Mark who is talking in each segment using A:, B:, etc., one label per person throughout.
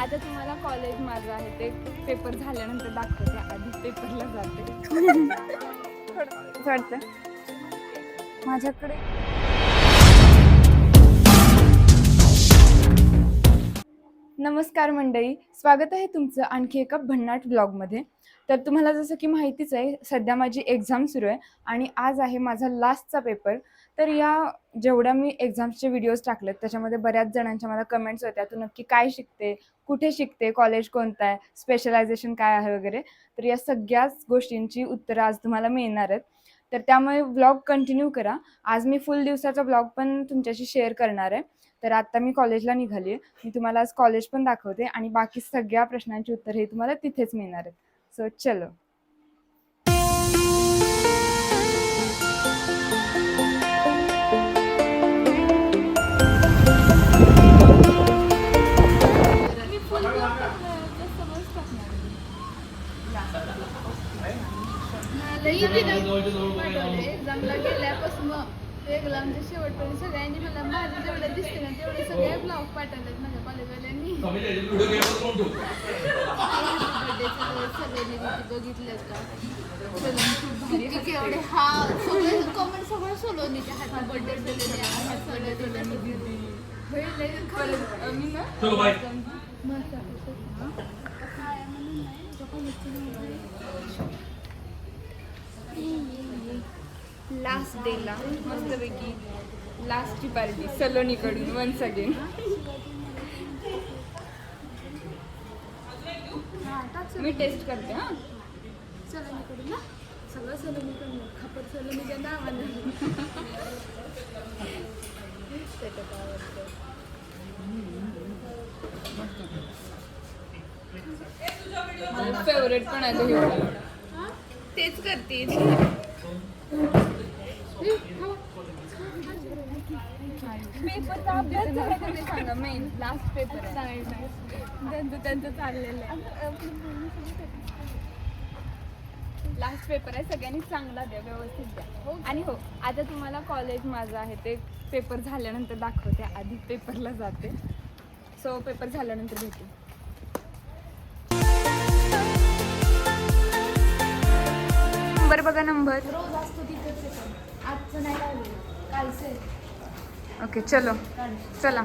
A: आता तुम्हाला कॉलेज माझं आहे ते पेपर झाल्यानंतर दाखवते. आधी पेपरला जाते. वाटतं. माझ्याकडे नमस्कार मंडळी स्वागत आहे तुमचं आणखी एका भन्नाट ब्लॉगमध्ये तर तुम्हाला जसं की माहितीच आहे सध्या माझी एक्झाम सुरू आहे आणि आज आहे माझा लास्टचा पेपर तर या जेवढ्या मी एक्झाम्सचे व्हिडिओज टाकलेत त्याच्यामध्ये बऱ्याच जणांच्या मला कमेंट्स होत्या तू नक्की काय शिकते कुठे शिकते कॉलेज कोणतं आहे स्पेशलायझेशन काय आहे वगैरे. तर या सगळ्याच गोष्टींची उत्तरं आज तुम्हाला मिळणार आहेत. तर त्यामुळे व्लॉग कंटिन्यू करा. आज मी फुल दिवसाचा व्लॉग पण तुमच्याशी शेअर करणार आहे. तर आत्ता मी कॉलेजला निघाली आहे मी तुम्हाला आज कॉलेज पण दाखवते आणि बाकी सगळ्या प्रश्नांची उत्तर हे तुम्हाला तिथेच मिळणार आहेत. सो चलो.
B: एक्झामला गेल्यापासून एक्झामच्या शेवटपर्यंत सगळ्यांनी मला माझं जेवढं दिसते ना तेवढे सगळे ब्लॉग पाठवलेत माझ्या कॉलेजवाल्यांनी बघितले केवढे हा सगळे कमेंट सगळं सोलवणीच्या हातात. बर्थडे
A: मी ना लास्ट डेला मस्तपैकी लास्टची पार्टी सलोनीकडून वन्स अगेन मी टेस्ट करते हां.
B: सलोनीकडून ना? सगळं सलोनीकडून. खापर सलोनीच्या नावानं.
A: फेवरेट पण आहे तो.
B: तेच करते.
A: पेपरचा अभ्यास झाला का ते सांगा मेन लास्ट पेपर आहे
B: त्यांचं त्यांचं चाललेलं आहे
A: लास्ट पेपर आहे सगळ्यांनी चांगला द्या व्यवस्थित द्या. आणि हो आता तुम्हाला कॉलेज माझं आहे ते पेपर झाल्यानंतर दाखवते आधी पेपरला जाते. सो पेपर झाल्यानंतर भेटू. नंबर बघा नंबर
B: रोज असतो तिथेच पेपर आजचं नाही लावलेलं कालचं
A: ओके चलो. चला.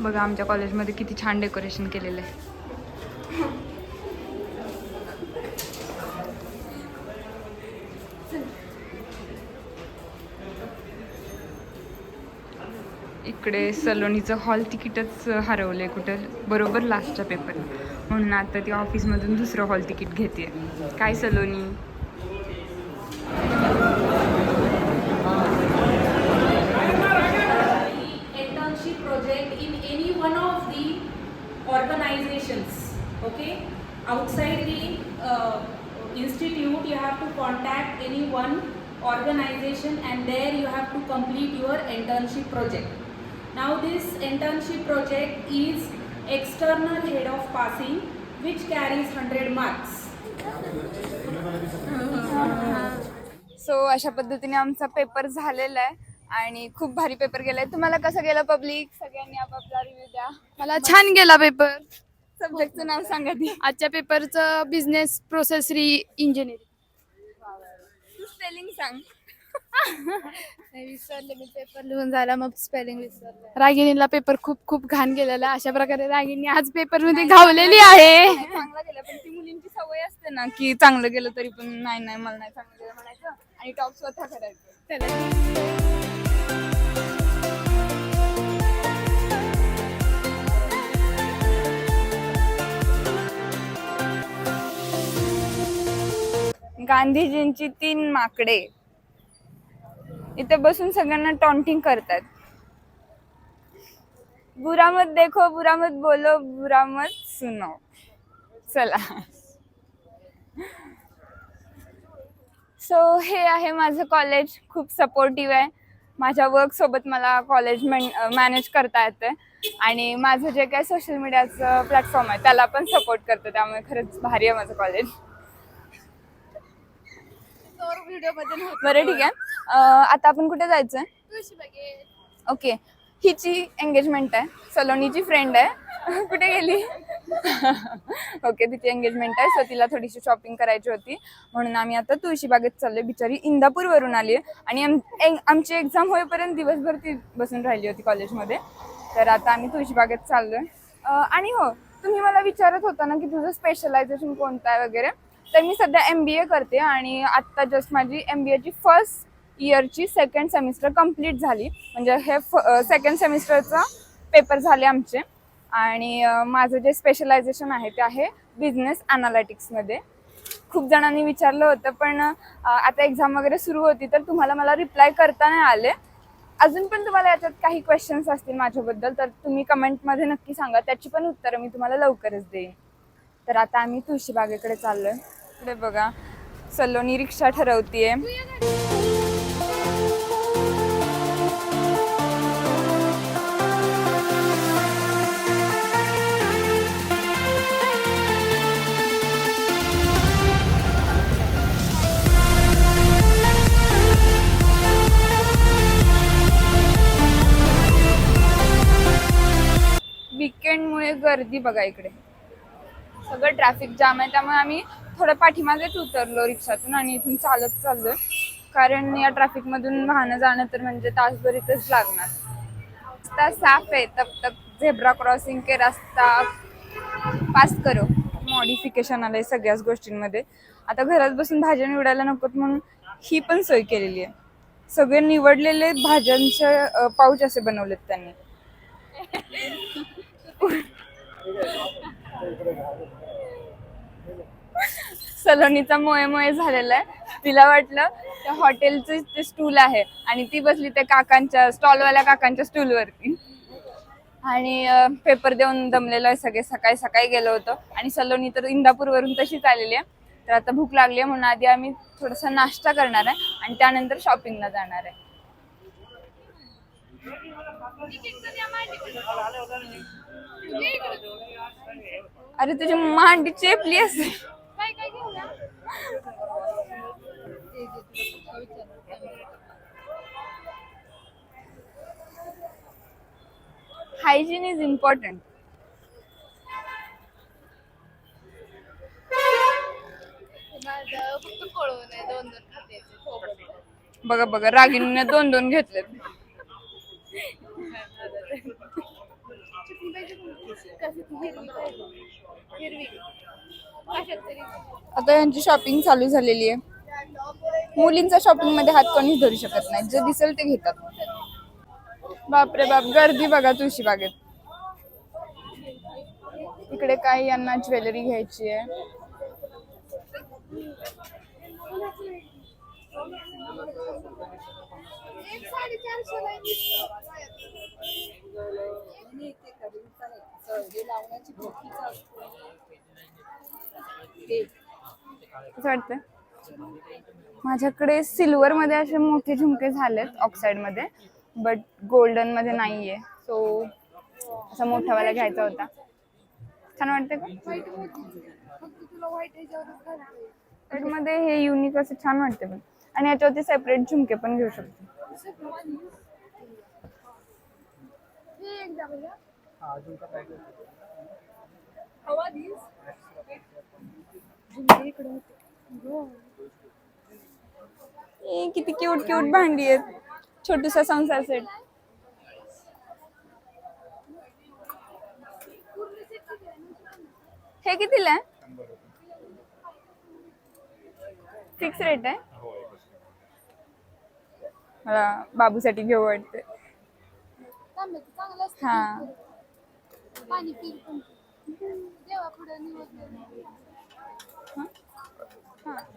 A: बघा आमच्या कॉलेजमध्ये किती छान डेकोरेशन केलेलं आहे. इकडे सलोनीचं हॉल तिकीटच हरवलं आहे कुठं? बरोबर लास्टच्या पेपर म्हणून आता ती ऑफिसमधून दुसरं हॉल तिकीट घेते काय Saloni?
C: Institute you have to contact any one organization and there you have to complete your internship project now this internship project is external head of passing which carries 100 marks.
A: So अशा पद्धतीने आमचा paper झालेला आहे आणि खूप भारी paper गेलाय. तुम्हाला कसं गेलं पब्लिक सगळ्यांनी आपापला रिव्ह्यू द्या.
B: मला छान गेला पेपर
A: सब्जेक्टचं नाव सांगा ती
B: आजच्या पेपरचं business process re engineering
A: spelling सांग?
B: विसरले मी पेपर लिहून झाला मग स्पेलिंग विसरले. रागिणीला पेपर खूप खूप घाण गेलेला. अशा प्रकारे रागिणी आज पेपरमध्ये घावलेली आहे.
A: चांगला गेला पण ती मुलींची सवय असते ना की चांगलं गेलं तरी पण नाही नाही मला नाही चांगलं गेलं म्हणायचं. आणि टॉप स्वतः करायचं. गांधीजींची तीन माकडे. इथे बसून सगळ्यांना टॉन्टिंग करतात. बुरा मत देखो बुरा मत बोलो बुरा मत सुनो. चला. सो हे आहे माझं कॉलेज खूप सपोर्टिव्ह आहे. माझ्या वर्क सोबत मला कॉलेज मॅनेज करता येते आणि माझं जे काय सोशल मीडियाचं प्लॅटफॉर्म आहे त्याला पण सपोर्ट करतं. त्यामुळे खरंच भारी आहे माझं कॉलेज. बरं ठीक आहे. आता आपण कुठे जायचंय? ओके. हिची एंगेजमेंट आहे. सलोनीची फ्रेंड आहे. कुठे गेली? ओके तिची एंगेजमेंट आहे. सो तिला थोडीशी शॉपिंग करायची होती. म्हणून आम्ही आता तुळशीबागेत चाललोय. बिचारी इंदापूरवरून आली आहे. आणि आम आमची एक्झाम होईपर्यंत दिवसभर ती बसून राहिली होती कॉलेजमध्ये तर आता आम्ही तुळशीबागेत चाललोय. आणि हो तुम्ही मला विचारत होता ना की तुझं स्पेशलायझेशन कोणतं आहे वगैरे? तर मी सध्या एम बी ए करते. आणि आत्ता जस्ट माझी एम बी एची फर्स्ट इयरची सेकंड सेमिस्टर कंप्लीट झाली. म्हणजे हे फ सेकंड सेमिस्टरचा पेपर झाले आमचे. आणि माझं जे स्पेशलायझेशन आहे ते आहे बिझनेस अनालिटिक्समध्ये खूप जणांनी विचारलं होतं पण आता एक्झाम वगैरे सुरू होती तर तुम्हाला मला रिप्लाय करता नाही आले. अजून पण तुम्हाला याच्यात काही क्वेश्चन्स असतील माझ्याबद्दल तर तुम्ही कमेंटमध्ये नक्की सांगा. त्याची पण उत्तरं मी तुम्हाला लवकरच देईन. तर आता आम्ही तुळशीबागेकडे चाललो आहे पुढे बघा सलोनी रिक्षा ठरवतीये. विकेंडमुळे गर्दी बघा इकडे. सगळं ट्रॅफिक जाम आहे त्यामुळे आम्ही थोडं पाठीमागेच उतरलो रिक्षातून आणि इथून चालत चाललोय. कारण या ट्रॅफिकमधून वाहनं जाणं तर म्हणजे तासभर इथंच लागणार. रस्ता साफ आहे तब तक झेब्रा क्रॉसिंग के रास्ता पास करो. मॉडिफिकेशन आलंय सगळ्याच गोष्टींमध्ये. आता घरात बसून भाज्या निवडायला नकोत म्हणून ही पण सोय केलेली आहे. सगळे निवडलेले भाज्यांचे पाऊच असे बनवलेत त्यांनी. सलोनीचा मोये मोये झालेला आहे. तिला वाटलं त्या हॉटेलचं ते स्टूल आहे आणि ती बसली त्या काकांच्या स्टॉलवाल्या काकांच्या स्टूलवरती. आणि पेपर देऊन दमलेलो आहे सगळे. सकाळी सकाळी गेलो होतो. आणि सलोनी तर इंदापूरवरून तशीच आलेली आहे. तर आता भूक लागली आहे म्हणून आधी आम्ही थोडासा नाश्ता करणार आहे आणि त्यानंतर शॉपिंगला जाणार आहे. अरे तुझी मांडी चेपली असेल.
B: काय काय घेऊया ते जे तुला पप्पा विचारतात.
A: हायजीन इज इम्पॉर्टंट बघा बघा रागिनीने दोन दोन घेतलेत. आता यांची शॉपिंग चालू झालेली आहे. मुलींचा शॉपिंगमध्ये हात कोणीच धरू शकत नाही. जे दिसेल ते घेतात. बापरे बाप गर्दी बघा तुळशी बागेत. इकडे काही यांना ज्वेलरी घ्यायची आहे. माझ्याकडे सिल्वर मध्ये असे मोठे झुमके झालेत ऑक्साईडमध्ये बट गोल्डनमध्ये नाहीये. सो असा मोठावाला घ्यायचा होता. छान वाटतं का? मध्ये. हे युनिक असं छान वाटते पण. आणि याच्यावरती सेपरेट झुमके पण घेऊ शकतो.
B: हे
A: किती क्यूट क्यूट भांडी आहेत. छोटूसा संसार सेट हे कितीला फिक्स रेट आहे? मला बाबूसाठी घेऊ वाटते. हा.
B: पाणी पिल पण देवा पुढे निवड नाही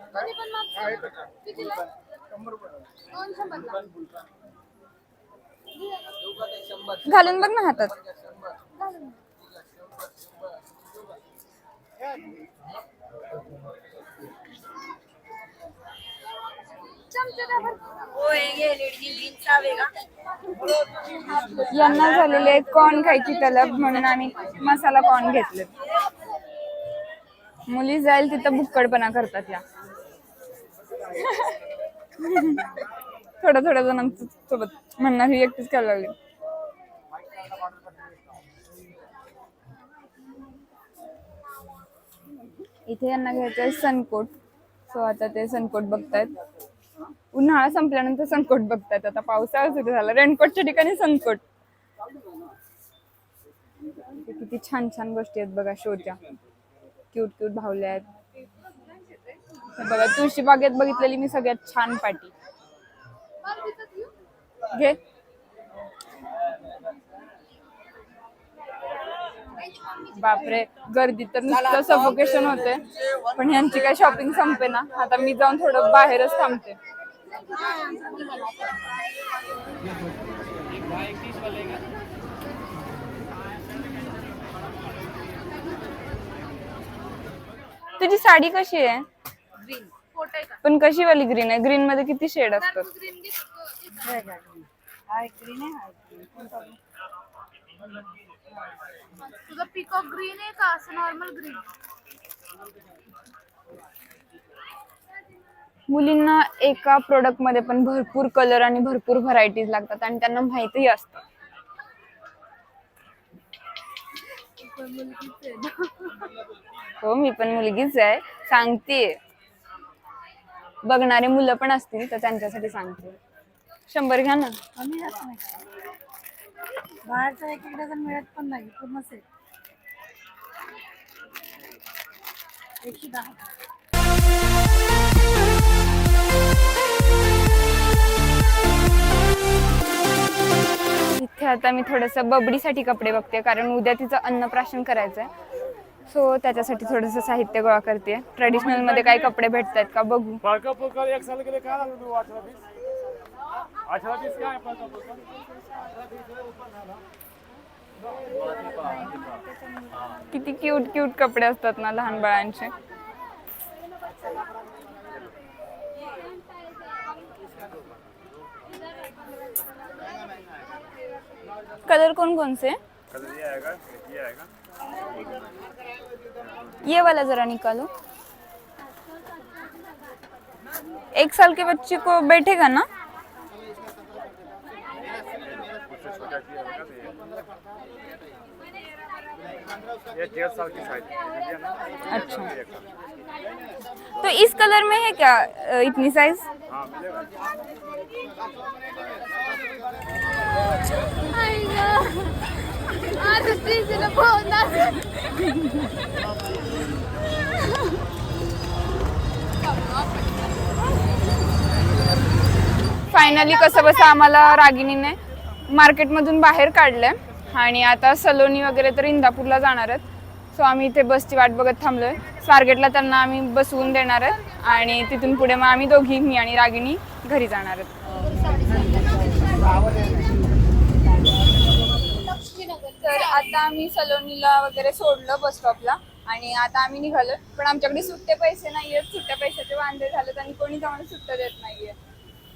B: दोन्ही पण मागचं कितीला? दोन शंभरला.
A: घालून बघ ना हातात.
B: घालून.
A: यांना झालेले कॉर्न खायची तलब म्हणून आम्ही मसाला कॉर्न घेतले. मुली जाईल तिथं बुक्कडपणा करतात या. थोड्या थोड्या जणांच्या सोबत म्हणणार ही एकटीच करायला लागली. इथे यांना घ्यायचंय सनकोट. सो आता ते सनकोट बघतायत. उन्हाळा संपल्यानंतर संकट बघतायत आता पावसाळा सुरू झाला. रेनकोटच्या ठिकाणी संकट. किती छान छान गोष्टी आहेत बघा शोच्या. क्यूट क्यूट भावल्या आहेत. बघा तुळशी बागेत बघितलेली मी सगळ्यात छान पाटी. घे. बापरे गर्दी तर नुसतं सफोकेशन होते. पण ह्यांची काय शॉपिंग संपे ना आता मी जाऊन थोडं बाहेरच थांबते. तुझी साडी कशी आहे? पण कशी वाली ग्रीन आहे? ग्रीन मध्ये किती शेड असतात?
B: ग्रीन तुझा पिकॉक ग्रीन आहे का? असं नॉर्मल ग्रीन
A: मुलींना एका प्रोडक्टमध्ये पण भरपूर कलर आणि भरपूर व्हरायटीज लागतात आणि त्यांना माहितीही असतं. हो मी पण मुलगीच आहे. सांगते बघणारे मुलं पण असतील तर त्यांच्यासाठी सांगते. शंभर घ्या ना.
D: बाहेरचं एक एक डझन मिळत पण नाही पूर्ण सेट एकशे दहा.
A: इथे आता मी थोडस बबडीसाठी कपडे बघते कारण उद्या तिचं अन्नप्राशन करायचंय. सो त्याच्यासाठी थोडस साहित्य गोळा करते. ट्रेडिशनलमध्ये काही कपडे भेटतात का? बघू. किती क्यूट क्यूट कपडे असतात ना लहान बाळांचे. कलर कौन कौन से
E: कलर ये आएगा ये आएगा
A: ये वाला जरा निकालो. एक साल के बच्चे को बैठेगा ना
E: उससे छोटा चाहिए होगा तो ये ये डेढ़ साल की साइज है ना
A: अच्छा। तो इस कलर में है क्या इतनी साइज फायनली कसं बसं आम्हाला रागिणीने? मार्केटमधून बाहेर काढलंय. आणि आता सलोनी वगैरे तर इंदापूरला जाणार आहेत. सो आम्ही इथे बसची वाट बघत थांबलोय. स्वारगेटला त्यांना आम्ही बसवून देणार आहेत आणि तिथून पुढे मग आम्ही दोघी मी आणि रागिणी घरी जाणार आहेत. तर आता आम्ही सलोनीला वगैरे सोडलं बस स्टॉपला आणि आता आम्ही निघालो पण आमच्याकडे सुट्टे पैसे नाही आहेत सुट्ट्या पैशाचे वांदे झालेत आणि कोणीच आम्हाला सुट्ट्या देत नाहीये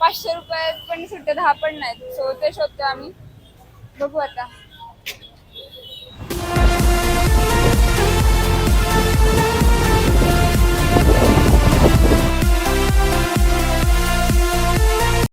A: पाचशे रुपयात पण सुट्टे दहा पण नाहीत. सो ते शोधतो आम्ही. बघू आता.